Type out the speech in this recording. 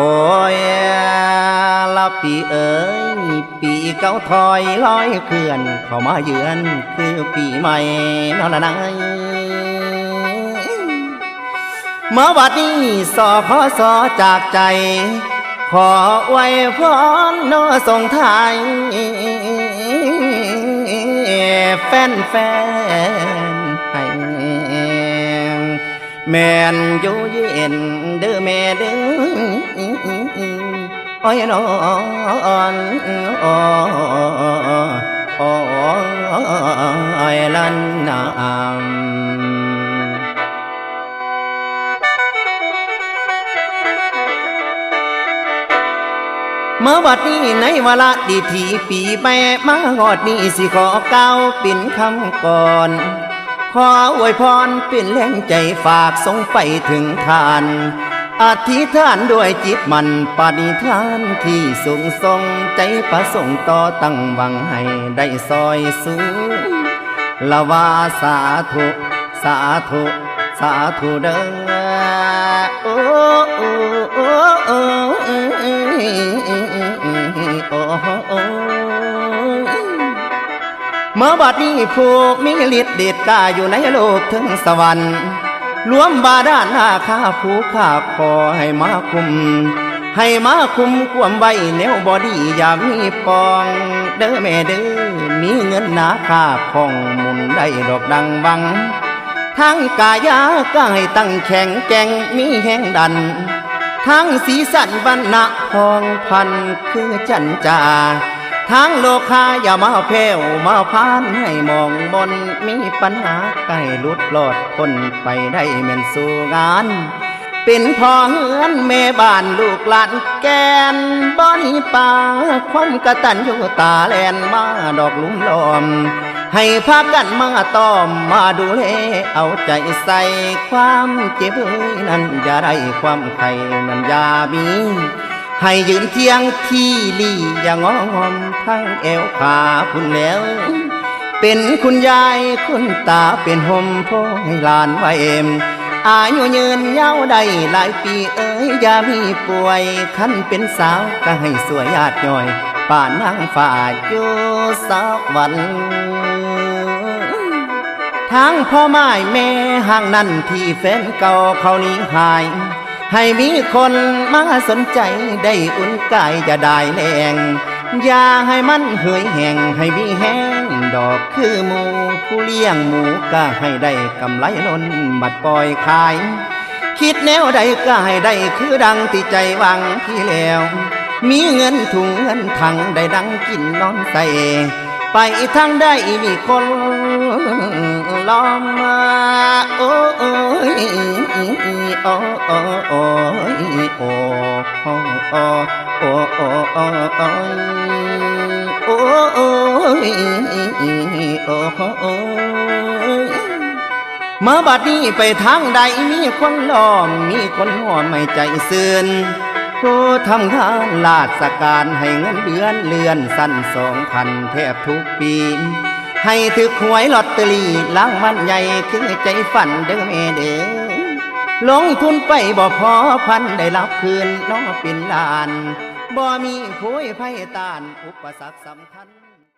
โอ้ยละปีเอ๋ยปีเก่าถอยลอยเคลื่อน เข้ามาเยือนคือปีใหม่นอนละนายเมื่อวัดนี้สอขอสอจากใจ ขอไว้พรโนส่งไทายแฟนแฟน แม่นอยู่เย็นเด้อแม่เด้ออ้อยนอนอ้อยลันนามเมื่อบัดนี้ในวลาดีทีปีแม่มาหอดนี้สิขอเก้าปิ่นคำก่อน ขออวยพรเป็นแรงใจฝากส่งไปถึงทานอธิษฐานด้วยจิตมันปณิธานที่สูงทรงใจประสงค์ต่อตั้งหวังให้ได้ซอยสูงละวาสาธุ สาธุ สาธุเด้อโอ้ เมื่อบัดนี้ผู้มีฤทธิ์เดชกล้าอยู่ในโลกถึงสวรรค์รวมบาดาลหน้าข้าผู้ข้าขอให้มาคุม ให้มาคุมความไว้แนวบอดีอย่ามีปอง เด้อแม่เด้อมีเงินหนาค่าของมุนได้ดอกดังบัง ทั้งกายาก็ให้ตั้งแข็งแก่งมีแห่งดัน ทั้งสีสันวันณะพองพันคือจันจา ทั้งโลคาอย่ามาแผ่วมาพานให้มองบนมีปัญหาใกล้ลุดหลอดพ้นไปได้เหมือนสู่งาน เป็นพ่อเฮือนแม่บ้านลูกหลานแกนบ่หนีป่าความกระตันอยู่ตาแลนมาดอกลุ่มลอม ให้พากันมาต้อมมาดูแลเอาใจใส่ความเจ็บเอ้ยนั้นอย่าได้ความไข่นั้นอย่ามี ให้ยืนเที่ยงที่ลี่อย่างงอมทั้งเอวขาพุ่นแล้ว เป็นคุณยายคุณตาเป็นห่มโพให้หลานไว้เอ็มอายุยืนยาวได้หลายปีเอ้ยอย่ามีป่วยคันเป็นสาวก็ให้สวยยาดย่อย ป่านนางฝ่าอยู่สวรรค์ทั้งพ่อไม้แม่ห่างนั่นที่แฟนเก่าเขานี้หาย ให้มีคนมาสนใจได้อุ่นกายจะได้แรงอย่าให้มันเหยแห้งให้มีแห้งดอกคือหมูผู้เลี้ยงหมูก็ให้ได้กำไรล้นบัดปล่อยขาย คิดแนวใดก็ให้ได้คือดังที่ใจหวังที่แล้ว มีเงินถุงเงินถังได้ดังกินนอนใส่ไปทางได้มีคนล้อมมาโอ้ย อ้ออ้ออ้าบัดนี้ไปทางใดมีคนล้อมมีคนหัวไม่ใจซื่นผู้ทำงานลาดการให้เงินเดือนเลื่อนสั้นสองพันแทบทุกปีให้ถือหวยลอตเตอรี่ล้างมันใหญ่คือใจฝันเด้อแม่เด้อ ลงทุนไปบ่พอพันได้รับคืนน้อเป็นลาน บ่มีคุยไพ่ตาน อุปสรรคสำคัญ